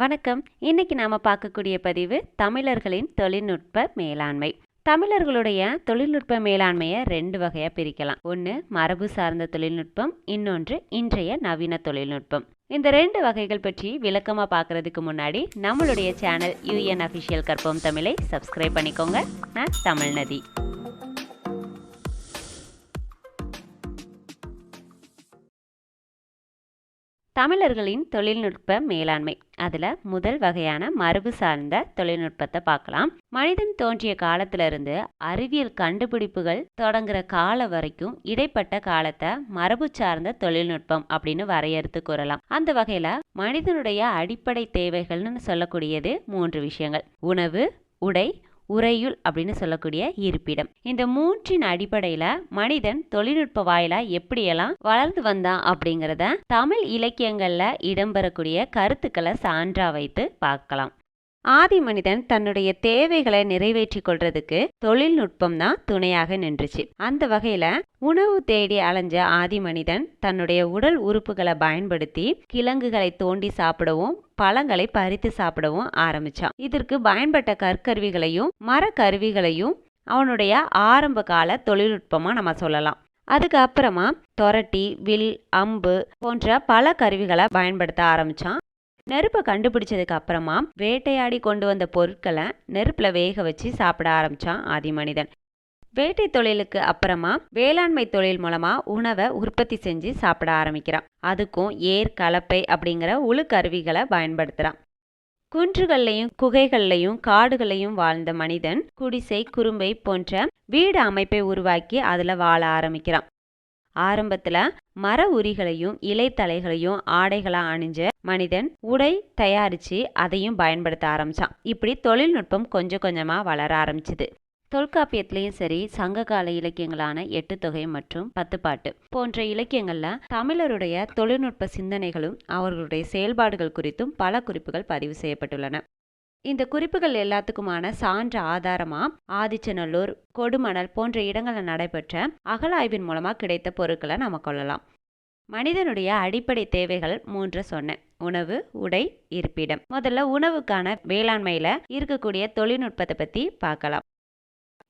வணக்கம். இன்னைக்கு நாம பார்க்கக்கூடிய பதிவு தமிழர்களின் தொழில்நுட்ப மேலாண்மை. தமிழர்களுடைய தொழில்நுட்ப மேலாண்மையை ரெண்டு வகையாக பிரிக்கலாம். ஒன்று மரபு சார்ந்த தொழில்நுட்பம் இன்னொன்று இன்றைய நவீன தொழில்நுட்பம். இந்த ரெண்டு வகைகள் பற்றி விளக்கமாக பார்க்கறதுக்கு முன்னாடி நம்மளுடைய சேனல் யூஎன் அஃபிஷியல் கற்போம் தமிழை சப்ஸ்கிரைப் பண்ணிக்கோங்க. நான் தமிழ்நதி தமிழர்களின் தொழில்நுட்ப மேலாண்மை. அதில் முதல் வகையான மரபு சார்ந்த தொழில்நுட்பத்தை பார்க்கலாம். மனிதன் தோன்றிய காலத்திலிருந்து அறிவியல் கண்டுபிடிப்புகள் தொடங்குற காலம் வரைக்கும் இடைப்பட்ட காலத்தை மரபு சார்ந்த தொழில்நுட்பம் அப்படின்னு வரையறுத்து கூறலாம். அந்த வகையில் மனிதனுடைய அடிப்படை தேவைகள்னு சொல்லக்கூடியது மூன்று விஷயங்கள். உணவு உடை உறையுள் அப்படின்னு சொல்லக்கூடிய இருப்பிடம். இந்த மூன்றின் அடிப்படையில மனிதன் தொழில்நுட்ப வாயிலா எப்படியெல்லாம் வளர்ந்து வந்தான் அப்படிங்கிறத தமிழ் இலக்கியங்கள்ல இடம்பெறக்கூடிய கருத்துக்களை சான்றா வைத்து பார்க்கலாம். ஆதி மனிதன் தன்னுடைய தேவைகளை நிறைவேற்றி கொள்றதுக்கு தொழில்நுட்பம் தான் துணையாக நின்றுச்சு. அந்த வகையில உணவு தேடி அலைஞ்ச ஆதி மனிதன் தன்னுடைய உடல் உறுப்புகளை பயன்படுத்தி கிழங்குகளை தோண்டி சாப்பிடவும் பழங்களை பறித்து சாப்பிடவும் ஆரம்பிச்சான். இதற்கு பயன்பட்ட கற்கருவிகளையும் மரக்கருவிகளையும் அவனுடைய ஆரம்ப கால தொழில்நுட்பமா நம்ம சொல்லலாம். அதுக்கு அப்புறமா தொரட்டி வில் அம்பு போன்ற பல கருவிகளை பயன்படுத்த ஆரம்பிச்சான். நெருப்பை கண்டுபிடிச்சதுக்கு அப்புறமா வேட்டையாடி கொண்டு வந்த பொருட்களை நெருப்பில் வேக வச்சு சாப்பிட ஆரம்பித்தான் ஆதி மனிதன். வேட்டை தொழிலுக்கு அப்புறமா வேளாண்மை தொழில் மூலமா உணவை உற்பத்தி செஞ்சு சாப்பிட ஆரம்பிக்கிறான். அதுக்கும் ஏர் கலப்பை அப்படிங்கிற உழுக்கருவிகளை பயன்படுத்துகிறான் குன்றுகள்லையும் குகைகள்லையும் காடுகளையும் வாழ்ந்த மனிதன் குடிசை குறும்பை போன்ற வீடு அமைப்பை உருவாக்கி அதில் வாழ ஆரம்பிக்கிறான். ஆரம்பத்துல மர உரிகளையும் இலைத்தலைகளையும் ஆடைகளா அணிஞ்ச மனிதன் உடை தயாரிச்சு அதையும் பயன்படுத்த ஆரம்பிச்சான். இப்படி தொழில்நுட்பம் கொஞ்சம் கொஞ்சமா வளர ஆரம்பிச்சுது. தொல்காப்பியத்திலையும் சரி சங்ககால இலக்கியங்களான எட்டு தொகை மற்றும் பத்துப்பாட்டு போன்ற இலக்கியங்கள்ல தமிழருடைய தொழில்நுட்ப சிந்தனைகளும் அவர்களுடைய செயல்பாடுகள் குறித்தும் பல குறிப்புகள் பதிவு செய்யப்பட்டுள்ளன. இந்த குறிப்புகள் எல்லாத்துக்குமான சான்ற ஆதாரமா? ஆதிச்சநல்லூர் கொடுமணல் போன்ற இடங்களில் நடைபெற்ற அகலாய்வின் மூலமா கிடைத்த பொருட்களை நம்ம கொள்ளலாம். மனிதனுடைய அடிப்படை தேவைகள் மூன்று சொன்னேன் உணவு உடை இருப்பிடம். முதல்ல உணவுக்கான வேளாண்மையில இருக்கக்கூடிய தொழில்நுட்பத்தை பத்தி பார்க்கலாம்.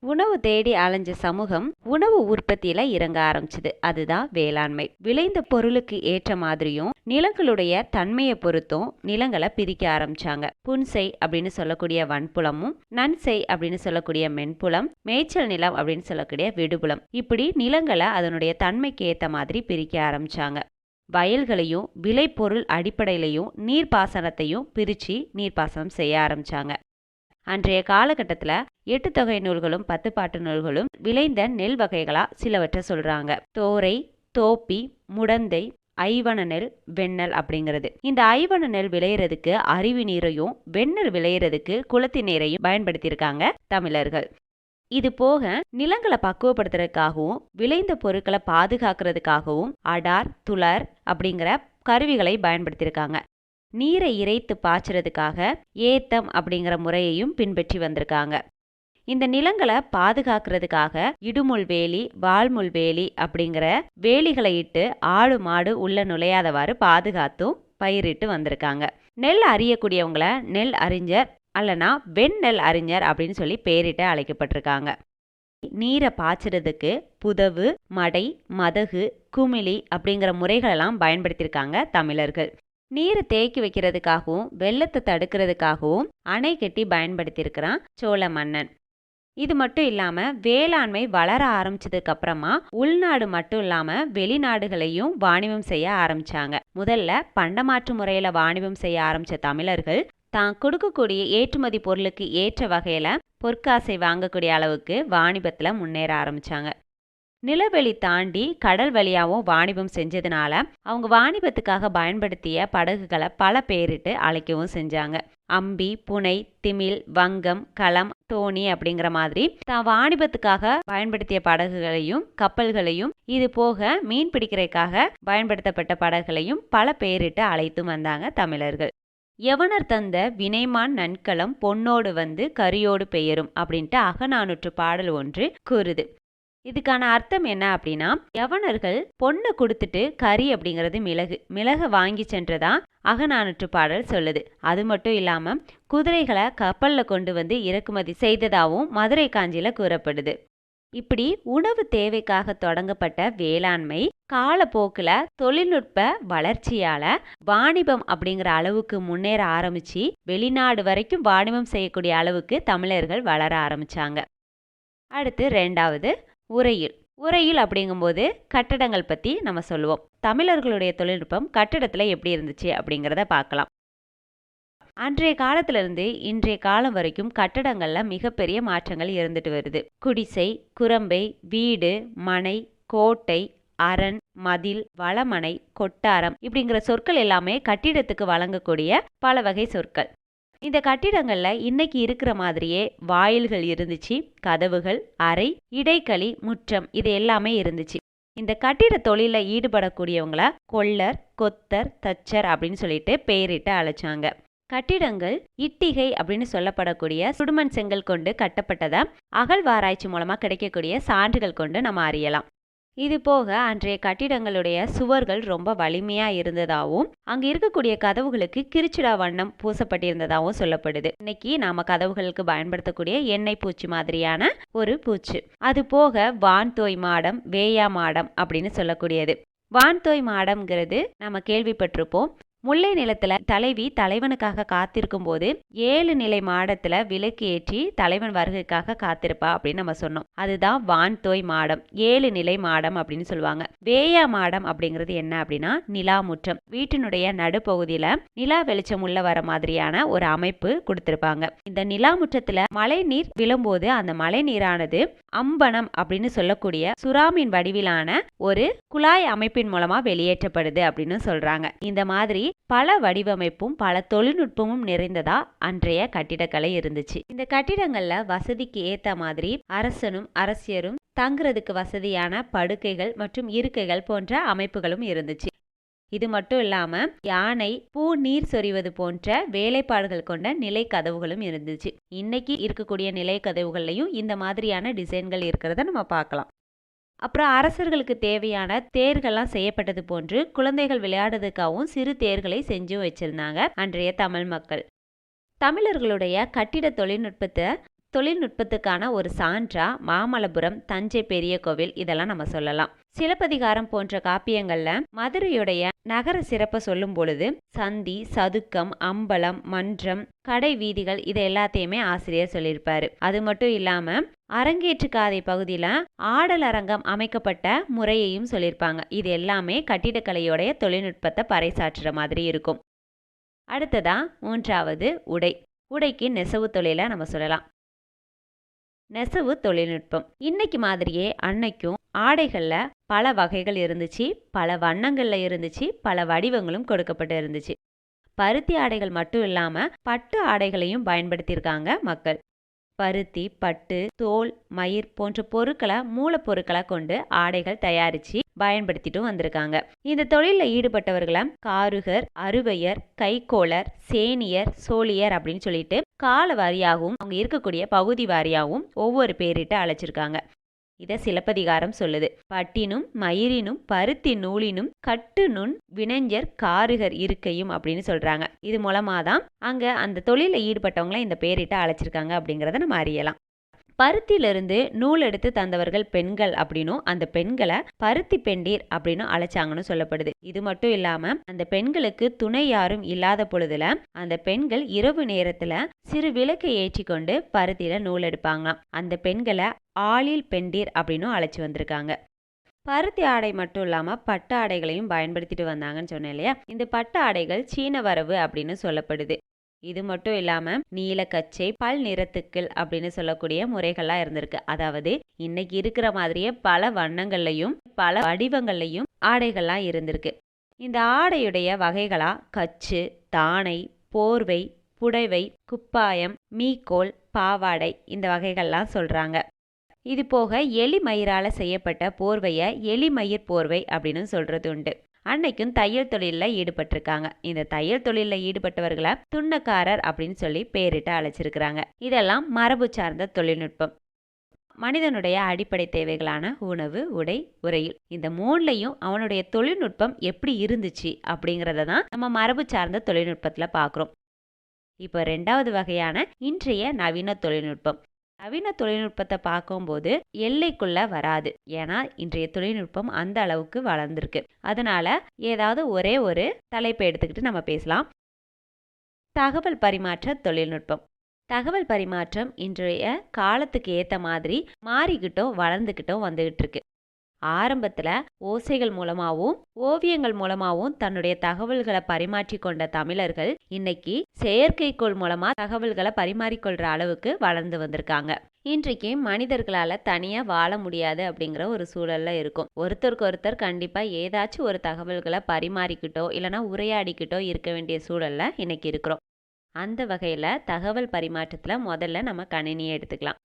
உணவு தேடி அலைஞ்ச சமூகம் உணவு உற்பத்தியில இறங்க ஆரம்பிச்சது. அதுதான் வேளாண்மை. விளைந்த பொருளுக்கு ஏற்ற மாதிரியும் நிலங்களுடைய தன்மையை பொறுத்தும் நிலங்களை பிரிக்க ஆரம்பிச்சாங்க. புன்சை அப்படின்னு சொல்லக்கூடிய வன்புலமும் நன்செய் அப்படின்னு சொல்லக்கூடிய மென்புலம் மேய்ச்சல் நிலம் அப்படின்னு சொல்லக்கூடிய விடுபுலம். இப்படி நிலங்களை அதனுடைய தன்மைக்கு ஏத்த மாதிரி பிரிக்க ஆரம்பிச்சாங்க. வயல்களையும் விளைபொருள் அடிப்படையிலையும் நீர்ப்பாசனத்தையும் பிரித்து நீர்ப்பாசனம் செய்ய ஆரம்பிச்சாங்க. அன்றைய காலகட்டத்தில் எட்டு தொகை நூல்களும் பத்து பாட்டு நூல்களும் விளைந்த நெல் வகைகளாக சிலவற்றை சொல்கிறாங்க தோரை தோப்பி முடந்தை ஐவன நெல் வெண்ணெல் அப்படிங்கிறது. இந்த ஐவன நெல் விளையிறதுக்கு அருவி நீரையும் வெண்ணெல் விளையிறதுக்கு குளத்தி நீரையும் பயன்படுத்தியிருக்காங்க தமிழர்கள். இது போக நிலங்களை பக்குவப்படுத்துறதுக்காகவும் விளைந்த பொருட்களை பாதுகாக்கிறதுக்காகவும் அடார் துளர் அப்படிங்கிற கருவிகளை பயன்படுத்தியிருக்காங்க. நீரை இறைத்து பாய்ச்சறதுக்காக ஏத்தம் அப்படிங்கிற முறையையும் பின்பற்றி வந்திருக்காங்க. இந்த நிலங்களை பாதுகாக்கிறதுக்காக இடுமுள் வேலி வால்முள் வேலி அப்படிங்கிற வேலிகளை இட்டு ஆடு மாடு உள்ள நுழையாதவாறு பாதுகாத்தும் பயிரிட்டு வந்திருக்காங்க. நெல் அறியக்கூடியவங்கள நெல் அறிஞர் அல்லனா வெண்ணெல் அறிஞர் அப்படின்னு சொல்லி பேரிட்டு அழைக்கப்பட்டிருக்காங்க. நீரை பாய்ச்சறதுக்கு புதவு மடை மதகு குமிழி அப்படிங்கிற முறைகளெல்லாம் பயன்படுத்தியிருக்காங்க தமிழர்கள். நீரை தேக்கி வைக்கிறதுக்காகவும் வெள்ளத்தை தடுக்கிறதுக்காகவும் அணை கட்டி பயன்படுத்தியிருக்கிறான் சோழ மன்னன். இது மட்டும் இல்லாம வேளாண்மை வளர ஆரம்பிச்சதுக்கு அப்புறமா உள்நாடு மட்டும் இல்லாம வெளிநாடுகளையும் வாணிபம் செய்ய ஆரம்பிச்சாங்க. முதல்ல பண்டமாற்று முறையில வாணிபம் செய்ய ஆரம்பிச்ச தமிழர்கள் தான் கொடுக்கக்கூடிய ஏற்றுமதி பொருளுக்கு ஏற்ற வகையில பொற்காசை வாங்கக்கூடிய அளவுக்கு வாணிபத்தில் முன்னேற ஆரம்பிச்சாங்க. நிலவெளி தாண்டி கடல் வழியாகவும் வாணிபம் செஞ்சதுனால அவங்க வாணிபத்துக்காக பயன்படுத்திய படகுகளை பல பேரிட்டு அழைக்கவும் செஞ்சாங்க. அம்பி புனை திமில் வங்கம் களம் தோணி அப்படிங்கிற மாதிரி தான் வாணிபத்துக்காக பயன்படுத்திய படகுகளையும் கப்பல்களையும் இது போக மீன் பிடிக்கிறதுக்காக பயன்படுத்தப்பட்ட படகுகளையும் பல பேரிட்டு அழைத்தும் வந்தாங்க தமிழர்கள். எவனர் தந்த வினைமான் நன்கலம் பொன்னோடு வந்து கரியோடு பெயரும் அப்படின்ட்டு அகநானூற்று பாடல் ஒன்று கூறுது. இதுக்கான அர்த்தம் என்ன அப்படின்னா யவனர்கள் பொண்ணை கொடுத்துட்டு கறி அப்படிங்கிறது மிளகு மிளகை வாங்கி சென்றதா அகநானற்று பாடல் சொல்லுது. அது மட்டும் இல்லாம குதிரைகளை கப்பலில் கொண்டு வந்து இறக்குமதி செய்ததாகவும் மதுரை காஞ்சியில கூறப்படுது. இப்படி உணவு தேவைக்காக தொடங்கப்பட்ட வேளாண்மை காலப்போக்கில் தொழில்நுட்ப வளர்ச்சியால வாணிபம் அப்படிங்கிற அளவுக்கு முன்னேற ஆரம்பிச்சு வெளிநாடு வரைக்கும் வாணிபம் செய்யக்கூடிய அளவுக்கு தமிழர்கள் வளர ஆரம்பிச்சாங்க. அடுத்து ரெண்டாவது உரையில். உரையில் அப்படிங்கும்போது கட்டடங்கள் பற்றி நம்ம சொல்லுவோம். தமிழர்களுடைய தொழில்நுட்பம் கட்டிடத்தில் எப்படி இருந்துச்சு அப்படிங்கிறத பார்க்கலாம். அன்றைய காலத்திலிருந்து இன்றைய காலம் வரைக்கும் கட்டடங்களில் மிகப்பெரிய மாற்றங்கள் இருந்துட்டு வருது. குடிசை குரம்பை வீடு மனை கோட்டை அரண் மதில் வளமனை கொட்டாரம் இப்படிங்கிற சொற்கள் எல்லாமே கட்டிடத்துக்கு வழங்கக்கூடிய பல வகை சொற்கள். இந்த கட்டிடங்களில் இன்னைக்கு இருக்கிற மாதிரியே வாயில்கள் இருந்துச்சு கதவுகள் அறை இடைக்களி முற்றம் இது எல்லாமே இருந்துச்சு. இந்த கட்டிட தொழிலில் ஈடுபடக்கூடியவங்கள கொள்ளர் கொத்தர் தச்சர் அப்படின்னு சொல்லிட்டு பெயரிட்டு அழைச்சாங்க. கட்டிடங்கள் இட்டிகை அப்படின்னு சொல்லப்படக்கூடிய சுடுமண் செங்கல் கொண்டு கட்டப்பட்டதை அகழ்வாராய்ச்சி மூலமாக கிடைக்கக்கூடிய சான்றுகள் கொண்டு நம்ம அறியலாம். இது போக அன்றைய கட்டிடங்களுடைய சுவர்கள் ரொம்ப வலிமையா இருந்ததாகவும் அங்க இருக்கக்கூடிய கதவுகளுக்கு கிரிச்சிடா வண்ணம் பூசப்பட்டிருந்ததாகவும் சொல்லப்படுது. இன்னைக்கு நாம கதவுகளுக்கு பயன்படுத்தக்கூடிய எண்ணெய் பூச்சி மாதிரியான ஒரு பூச்சு. அது போக வான்தோய் மாடம் வேயா மாடம் அப்படின்னு சொல்லக்கூடியது. வான்தோய் மாடம்ங்கிறது நம்ம கேள்விப்பட்டிருப்போம். முல்லை நிலத்துல தலைவி தலைவனுக்காக காத்திருக்கும் போது ஏழு நிலை மாடத்துல விளக்கு ஏற்றி தலைவன் வருகைக்காக காத்திருப்பா அப்படின்னு நம்ம சொன்னோம். அதுதான் வான்தோய் மாடம். ஏழு நிலை மாடம் அப்படின்னு சொல்லுவாங்க. வேயா மாடம் அப்படிங்கிறது என்ன அப்படின்னா நிலா முற்றம். வீட்டினுடைய நடுப்பகுதியில நிலா வெளிச்சம் உள்ள வர மாதிரியான ஒரு அமைப்பு கொடுத்திருப்பாங்க. இந்த நிலா முற்றத்துல மழை நீர் விழும்போது அந்த மழை நீரானது அம்பனம் அப்படின்னு சொல்லக்கூடிய சுறாமின் வடிவிலான ஒரு குழாய் அமைப்பின் மூலமா வெளியேற்றப்படுது அப்படின்னு சொல்றாங்க. இந்த மாதிரி பல வடிவமைப்பும் பல தொழில்நுட்பமும் நிறைந்ததா அன்றைய கட்டிடக்கலை இருந்துச்சு. இந்த கட்டிடங்கள்ல வசதிக்கு ஏத்த மாதிரி அரசனும் அரசியரும் தங்குறதுக்கு வசதியான படுக்கைகள் மற்றும் இருக்கைகள் போன்ற அமைப்புகளும் இருந்துச்சு. இது மட்டும் இல்லாம யானை பூ நீர் சொறிவது போன்ற வேலைப்பாடுகள் கொண்ட நிலை கதவுகளும் இருந்துச்சு. இன்னைக்கு இருக்கக்கூடிய நிலை கதவுகள்லையும் இந்த மாதிரியான டிசைன்கள் இருக்கிறத நம்ம பார்க்கலாம். அப்புறம் அரசர்களுக்கு தேவையான தேர்கள்லாம் செய்யப்பட்டது போன்று குழந்தைகள் விளையாடுறதுக்காகவும் சிறு தேர்களை செஞ்சும் வச்சிருந்தாங்க அன்றைய தமிழ் மக்கள். தமிழர்களுடைய கட்டிட தொழில்நுட்பத்தை தொழில்நுட்பத்துக்கான ஒரு சான்றா மாமல்லபுரம் தஞ்சை பெரிய கோவில் இதெல்லாம் நம்ம சொல்லலாம். சிலப்பதிகாரம் போன்ற காப்பியங்கள்ல மதுரையுடைய நகர சிறப்பை சொல்லும் பொழுது சந்தி சதுக்கம் அம்பலம் மன்றம் கடை வீதிகள் இதை எல்லாத்தையுமே ஆசிரியர் சொல்லியிருப்பாரு. அது மட்டும் இல்லாம அரங்கேற்று காதை பகுதியில ஆடல் அரங்கம் அமைக்கப்பட்ட முறையையும் சொல்லியிருப்பாங்க. இது எல்லாமே கட்டிடக்கலையோடைய தொழில்நுட்பத்தை பறைசாற்றுற மாதிரி இருக்கும். அடுத்ததா மூன்றாவது உடை. உடைக்கு நெசவு தொழிலை நம்ம சொல்லலாம். நெசவு தொழில்நுட்பம். இன்னைக்கு மாதிரியே அன்னைக்கும் ஆடைகளில் பல வகைகள் இருந்துச்சு பல வண்ணங்களில் இருந்துச்சு பல வடிவங்களும் கொடுக்கப்பட்டு இருந்துச்சு. பருத்தி ஆடைகள் மட்டும் இல்லாமல் பட்டு ஆடைகளையும் பயன்படுத்தியிருக்காங்க மக்கள். பருத்தி பட்டு தோல் மயிர் போன்ற பொருட்களை மூலப்பொருட்களை கொண்டு ஆடைகள் தயாரித்து பயன்படுத்திட்டும் வந்திருக்காங்க. இந்த தொழிலில் ஈடுபட்டவர்களை காருகர் அறுவையர் கைக்கோளர் சேனியர் சோழியர் அப்படின்னு சொல்லிட்டு கால வாரியாகவும் அவங்க இருக்கக்கூடிய பகுதி வாரியாகவும் ஒவ்வொரு பேரிட்டு அழைச்சிருக்காங்க. இதை சிலப்பதிகாரம் சொல்லுது. பட்டினும் மயிரினும் பருத்தி நூலினும் கட்டு நுண் வினைஞர் காருகர் இருக்கையும் அப்படின்னு சொல்றாங்க. இது மூலமா தான் அங்க அந்த தொழிலில் ஈடுபட்டவங்களை இந்த பேரிட்டு அழைச்சிருக்காங்க அப்படிங்கிறத நம்ம அறியலாம். பருத்தியிலிருந்து நூல் எடுத்து தந்தவர்கள் பெண்கள் அப்படின்னும் அந்த பெண்களை பருத்தி பெண்டீர் அப்படின்னு அழைச்சாங்கன்னு சொல்லப்படுது. இது மட்டும் இல்லாம அந்த பெண்களுக்கு துணை யாரும் இல்லாத பொழுதுல அந்த பெண்கள் இரவு நேரத்துல சிறு விளக்கை ஏற்றி கொண்டு பருத்தியில நூல் எடுப்பாங்களாம். அந்த பெண்களை ஆளில் பெண்டீர் அப்படின்னும் அழைச்சி வந்திருக்காங்க. பருத்தி ஆடை மட்டும் இல்லாமல் பட்டு ஆடைகளையும் பயன்படுத்திட்டு வந்தாங்கன்னு சொன்னேன் இல்லையா? இந்த பட்டு ஆடைகள் சீன வரவு அப்படின்னு சொல்லப்படுது. இது மட்டும் இல்லாமல் நீலக்கச்சை பல் நிறத்துக்கள் அப்படின்னு சொல்லக்கூடிய முறைகள்லாம் இருந்திருக்கு. அதாவது இன்னைக்கு இருக்கிற மாதிரியே பல வண்ணங்கள்லையும் பல வடிவங்கள்லையும் ஆடைகள்லாம் இருந்திருக்கு. இந்த ஆடையுடைய வகைகளா கச்சு தானை போர்வை புடைவை குப்பாயம் மீக்கோல் பாவாடை இந்த வகைகள்லாம் சொல்றாங்க. இது போக எலிமயிரால செய்யப்பட்ட போர்வையை எலிமயிர் போர்வை அப்படின்னு சொல்றது உண்டு. அன்னைக்கும் தையல் தொழிலில் ஈடுபட்டிருக்காங்க. இந்த தையல் தொழிலில் ஈடுபட்டவர்களை துண்ணக்காரர் அப்படின்னு சொல்லி பேரிட்டு அழைச்சிருக்கிறாங்க. இதெல்லாம் மரபு சார்ந்த தொழில்நுட்பம். மனிதனுடைய அடிப்படை தேவைகளான உணவு உடை உரையில் இந்த மூணுலையும் அவனுடைய தொழில்நுட்பம் எப்படி இருந்துச்சு அப்படிங்கிறத தான் நம்ம மரபு சார்ந்த தொழில்நுட்பத்தில் பார்க்குறோம் இப்போ ரெண்டாவது வகையான இன்றைய நவீன தொழில்நுட்பம். நவீன தொழில்நுட்பத்தை பார்க்கும்போது எல்லைக்குள்ள வராது. ஏன்னா இன்றைய தொழில்நுட்பம் அந்த அளவுக்கு வளர்ந்துருக்கு. அதனால ஏதாவது ஒரே ஒரு தலைப்பை எடுத்துக்கிட்டு நம்ம பேசலாம். தகவல் பரிமாற்ற தொழில்நுட்பம். தகவல் பரிமாற்றம் இன்றைய காலத்துக்கு ஏற்ற மாதிரி மாறிக்கிட்டோ வளர்ந்துக்கிட்டோ வந்துகிட்டு இருக்கு. ஆரம்பத்தில் ஓசைகள் மூலமாகவும் ஓவியங்கள் மூலமாகவும் தன்னுடைய தகவல்களை பரிமாற்றிக்கொண்ட தமிழர்கள் இன்னைக்கு செயற்கைக்கோள் மூலமாக தகவல்களை பரிமாறிக்கொள்கிற அளவுக்கு வளர்ந்து வந்திருக்காங்க. இன்றைக்கு மனிதர்களால் தனியாக வாழ முடியாது அப்படிங்கிற ஒரு சூழல்ல இருக்கும். ஒருத்தருக்கு ஒருத்தர் கண்டிப்பாக ஏதாச்சும் ஒரு தகவல்களை பரிமாறிக்கிட்டோ இல்லைனா உரையாடிக்கிட்டோ இருக்க வேண்டிய சூழல்ல இன்னைக்கு இருக்கிறோம். அந்த வகையில் தகவல் பரிமாற்றத்தில் முதல்ல நம்ம கணினியை எடுத்துக்கலாம்.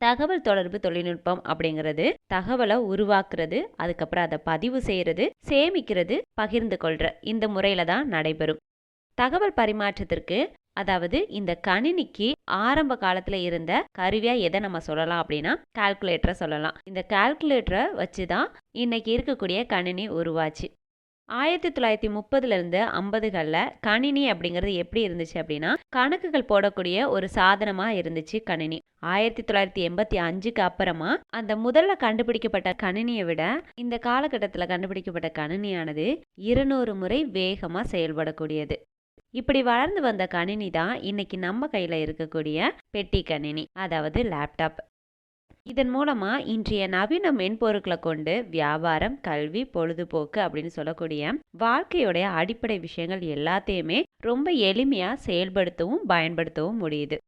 தகவல் தொடர்பு தொழில்நுட்பம் அப்படிங்கிறது தகவலை உருவாக்குறது அதுக்கப்புறம் அதை பதிவு செய்கிறது சேமிக்கிறது பகிர்ந்து கொள்கிற இந்த முறையில் தான் நடைபெறும். தகவல் பரிமாற்றத்திற்கு அதாவது இந்த கணினிக்கு ஆரம்ப காலத்தில் இருந்த கருவியாக எதை நம்ம சொல்லலாம் அப்படின்னா கால்குலேட்டரை சொல்லலாம். இந்த கால்குலேட்டரை வச்சு தான் இன்னைக்கு இருக்கக்கூடிய கணினி உருவாச்சு. ஆயிரத்தி தொள்ளாயிரத்தி முப்பதுலேருந்து ஐம்பதுகளில் கணினி அப்படிங்கிறது எப்படி இருந்துச்சு அப்படின்னா கணக்குகள் போடக்கூடிய ஒரு சாதனமாக இருந்துச்சு கணினி. ஆயிரத்தி தொள்ளாயிரத்தி எண்பத்தி அஞ்சுக்கு அப்புறமா அந்த முதல்ல கண்டுபிடிக்கப்பட்ட கணினியை விட இந்த காலகட்டத்தில் கண்டுபிடிக்கப்பட்ட கணினியானது இருநூறு முறை வேகமாக செயல்படக்கூடியது. இப்படி வளர்ந்து வந்த கணினி தான் இன்னைக்கு நம்ம கையில் இருக்கக்கூடிய பெட்டி கணினி அதாவது லேப்டாப். இதன் மூலமாக இன்றைய நவீன மென்பொருட்களை கொண்டு வியாபாரம் கல்வி பொழுதுபோக்கு அப்படின்னு சொல்லக்கூடிய வாழ்க்கையுடைய அடிப்படை விஷயங்கள் எல்லாத்தையுமே ரொம்ப எளிமையாக செயல்படுத்தவும் பயன்படுத்தவும் முடியுது.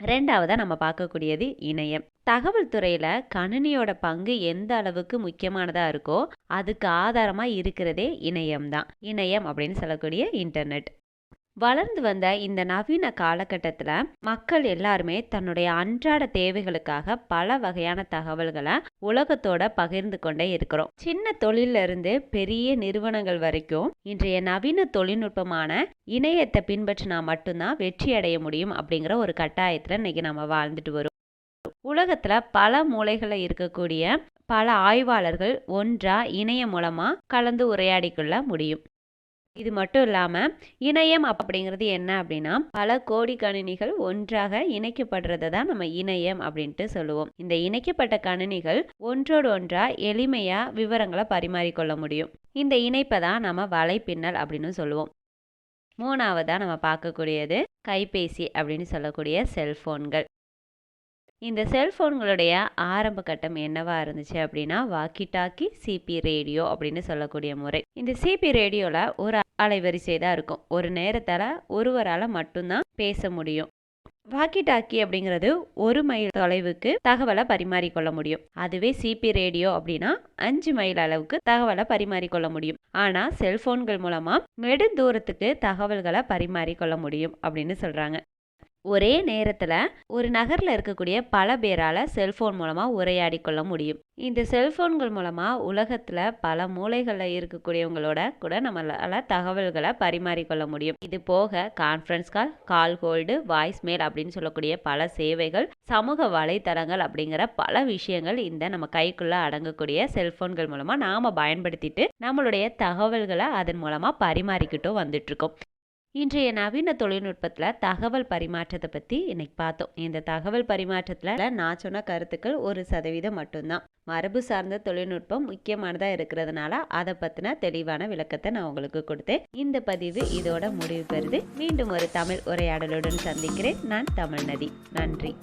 ரெண்டாவதாக நம்ம பார்க்கக்கூடியது இணையம். தகவல் துறையில் கணினியோட பங்கு எந்த அளவுக்கு முக்கியமானதாக இருக்கோ அதுக்கு ஆதாரமாக இருக்கிறதே இணையம் தான் இணையம் அப்படின்னு சொல்லக்கூடிய இன்டர்நெட். வளர்ந்து வந்த இந்த நவீன காலகட்டத்தில் மக்கள் எல்லாருமே தன்னுடைய அன்றாட தேவைகளுக்காக பல வகையான தகவல்களை உலகத்தோட பகிர்ந்து கொண்டே இருக்கிறோம். சின்ன தொழில இருந்து பெரிய நிறுவனங்கள் வரைக்கும் இன்றைய நவீன தொழில்நுட்பமான இணையத்தை பின்பற்றினா மட்டும்தான் வெற்றி அடைய முடியும் அப்படிங்கிற ஒரு கட்டாயத்தில் இன்னைக்கு நம்ம வாழ்ந்துட்டு வரும். உலகத்தில் பல மூலைகளில் இருக்கக்கூடிய பல ஆய்வாளர்கள் ஒன்றா இணையம் மூலமா கலந்து உரையாடிக்கொள்ள முடியும். இது மட்டும் இல்லாமல் இணையம் அப்படிங்கிறது என்ன அப்படின்னா பல கோடி கணினிகள் ஒன்றாக இணைக்கப்படுறதை தான் நம்ம இணையம் அப்படின்ட்டு சொல்லுவோம். இந்த இணைக்கப்பட்ட கணினிகள் ஒன்றோடு ஒன்றா எளிமையாக விவரங்களை பரிமாறிக்கொள்ள முடியும். இந்த இணைப்பை தான் நம்ம வலைப்பின்னல் அப்படின்னு சொல்லுவோம். மூணாவதாக நம்ம பார்க்கக்கூடியது கைபேசி அப்படின்னு சொல்லக்கூடிய செல்ஃபோன்கள் இந்த செல்ஃபோன்களுடைய ஆரம்ப கட்டம் என்னவா இருந்துச்சு அப்படின்னா வாக்கி டாக்கி சிபி ரேடியோ அப்படின்னு சொல்லக்கூடிய முறை. இந்த சிபி ரேடியோவில் ஒரு அலைவரிசை தான் இருக்கும். ஒரு நேரத்தில் ஒருவரால் மட்டும்தான் பேச முடியும். வாக்கி டாக்கி அப்படிங்கிறது ஒரு மைல் தொலைவுக்கு தகவலை பரிமாறிக்கொள்ள முடியும். அதுவே சிபி ரேடியோ அப்படின்னா அஞ்சு மைல் அளவுக்கு தகவலை பரிமாறிக்கொள்ள முடியும். ஆனால் செல்ஃபோன்கள் மூலமாக நெடுந்தூரத்துக்கு தகவல்களை பரிமாறிக்கொள்ள முடியும் அப்படின்னு சொல்கிறாங்க ஒரே நேரத்தில் ஒரு நகரில் இருக்கக்கூடிய பல பேரால் செல்ஃபோன் மூலமாக உரையாடி கொள்ள முடியும். இந்த செல்ஃபோன்கள் மூலமாக உலகத்தில் பல மூலைகளில் இருக்கக்கூடியவங்களோட கூட நம்மளால் தகவல்களை பரிமாறிக்கொள்ள முடியும். இது போக conference call call hold voicemail அப்படின்னு சொல்லக்கூடிய பல சேவைகள் சமூக வலைத்தளங்கள் அப்படிங்கிற பல விஷயங்கள் இந்த நம்ம கைக்குள்ளே அடங்கக்கூடிய செல்ஃபோன்கள் மூலமாக நாம் பயன்படுத்திட்டு நம்மளுடைய தகவல்களை அதன் மூலமாக பரிமாறிக்கிட்டும் வந்துட்டுருக்கோம் இன்றைய நவீன தொழில்நுட்பத்தில் தகவல் பரிமாற்றத்தை பற்றி இன்னைக்கு பார்த்தோம். இந்த தகவல் பரிமாற்றத்தில் நான் சொன்ன கருத்துக்கள் ஒரு சதவீதம் மட்டும்தான். மரபு சார்ந்த தொழில்நுட்பம் முக்கியமானதாக இருக்கிறதுனால அதை பற்றின தெளிவான விளக்கத்தை நான் உங்களுக்கு கொடுத்தேன். இந்த பதிவு இதோட முடிவு பெறுது. மீண்டும் ஒரு தமிழ் உரையாடலுடன் சந்திக்கிறேன். நான் தமிழ்நதி நன்றி.